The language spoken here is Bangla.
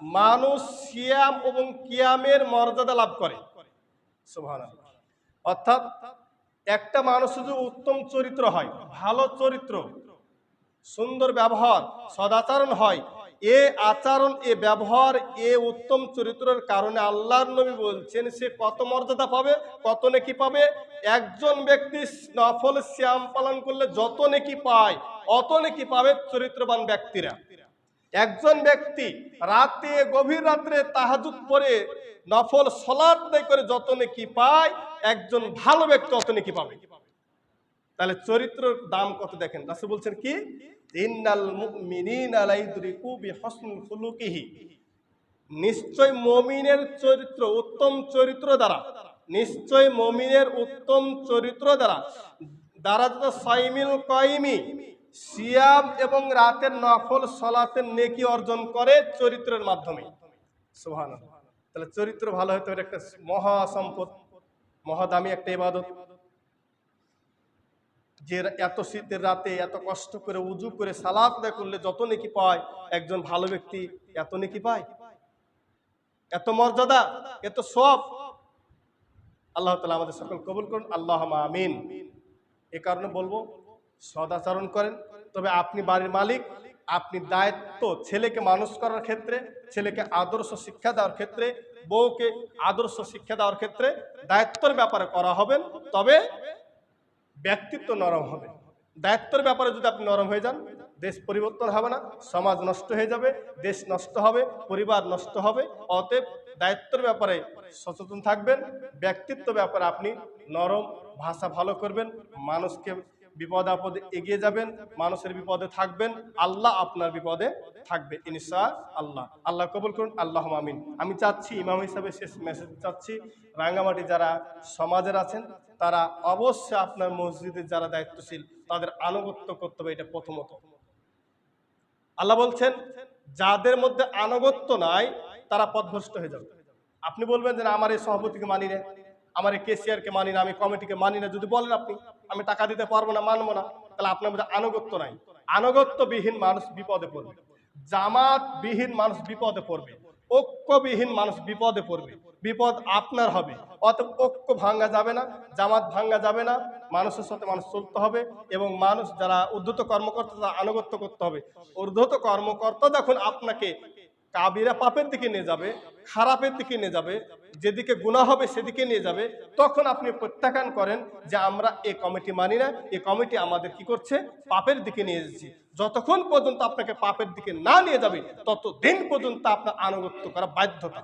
মানুষ সিয়াম এবং কিয়ামের মর্যাদা লাভ করে। অর্থাৎ একটা মানুষ যদি উত্তম চরিত্র হয়, ভালো চরিত্র, সুন্দর ব্যবহার, সদাচরণ হয়, এ আচরণ, এ ব্যবহার, এ উত্তম চরিত্রের কারণে আল্লাহর নবী বলছেন, সে কত মর্যাদা পাবে, কত নেকি পাবে? একজন ব্যক্তি নফল শ্যাম পালন করলে যত নেকি পায়, অত নেকি পাবে চরিত্রবান ব্যক্তিরা। একজন ব্যক্তি রাতে গভীর রাত্রে তাহাজুদ পরে নফল সলাৎ আদায় করে যত নেকি পায়, একজন ভালো ব্যক্তি অত নেকি পাবে? তাহলে চরিত্রের দাম কত দেখেন? রাসূল বলছেন কি? নিশ্চয় মমিনের চরিত্র উত্তম চরিত্র দ্বারা, নিশ্চয় মমিনের উত্তম চরিত্র দ্বারা দ্বারা সাইমিল কয়মি সিয়াম এবং রাতের নফল, সলাতের নেকি অর্জন করে চরিত্রের মাধ্যমে। সুবহানাল্লাহ। তাহলে চরিত্র ভালো হতে হবে একটা মহা সম্পদ মহাদামি একটা ইবাদত। যে এত শীতের রাতে এত কষ্ট করে উজু করে সালাত আদায় করলে যত নেকি পায়, একজন ভালো ব্যক্তি এত নেকি পায়। এত মর্যাদা, এত সব আল্লাহ তালা আমাদের সকল কবুল করুন। আল্লাহ আমিন। এ কারণে বলব সদাচরণ করেন। তবে আপনি বাড়ির মালিক, আপনি দায়িত্ব ছেলেকে মানুষ করার ক্ষেত্রে, ছেলেকে আদর্শ শিক্ষা দেওয়ার ক্ষেত্রে, বউকে আদর্শ শিক্ষা দেওয়ার ক্ষেত্রে দায়িত্বের ব্যাপারে করা হবেন তবে ব্যক্তিত্ব নরম হবে। দায়িত্বের ব্যাপারে যদি আপনি নরম হয়ে যান, দেশ পরিবর্তন হবে না, সমাজ নষ্ট হয়ে যাবে, দেশ নষ্ট হবে, পরিবার নষ্ট হবে, অতএব দায়িত্বের ব্যাপারে সচেতন থাকবেন, ব্যক্তিত্ব ব্যাপারে আপনি নরম ভাষা ভালো করবেন, মানুষকে বিপদ আপদে এগিয়ে যাবেন, মানুষের বিপদে থাকবেন, আল্লাহ আপনার বিপদে থাকবে, ইনশা আল্লাহ। আল্লাহ কবুল করুন আল্লাহ আমিন। আমি চাচ্ছি, ইমাম হিসাবে শেষ মেসেজ চাচ্ছি, রাঙ্গামাটি যারা সমাজের আছেন, তারা অবশ্যই আপনার মসজিদের যারা দায়িত্বশীল, তাদের আনুগত্য করতে হবে, এটা প্রথমত। আল্লাহ বলছেন, যাদের মধ্যে আনুগত্য নাই, তারা পথভ্রষ্ট হয়ে যাবে। আপনি বলবেন যে আমার এই সভাপতিকে মানি না। আমার এই কেসিআরকে মানি না, আমি কমিটিকে মানি না। যদি বলেন আপনি, আমি টাকা দিতে পারব না, মানবো না, তাহলে আপনার মধ্যে আনুগত্য নাই। আনুগত্যবিহীন মানুষ বিপদে পড়বে। জামাতবিহীন মানুষ বিপদে পড়বে। ঐক্যবিহীন মানুষ বিপদে পড়বে। বিপদ আপনার হবে। অতএব ঐক্য ভাঙ্গা যাবে না, জামাত ভাঙ্গা যাবে না। মানুষের সাথে মানুষ চলতে হবে এবং মানুষ যারা উদ্ধত কর্মকর্তা তারা আনুগত্য করতে হবে। ঊর্ধ্বত কর্মকর্তা যখন আপনাকে কাবিরা পাপের দিকে নিয়ে যাবে, খারাপের দিকে নিয়ে যাবে, যেদিকে গুণা হবে সেদিকে নিয়ে যাবে, তখন আপনি প্রত্যাখ্যান করেন যে আমরা এ কমিটি মানি না এ কমিটি আমাদের কি করছে? পাপের দিকে নিয়ে যাচ্ছে যতক্ষণ পর্যন্ত আপনাকে পাপের দিকে না নিয়ে যাবে, ততদিন পর্যন্ত আপনার আনুগত্য করা বাধ্যতা।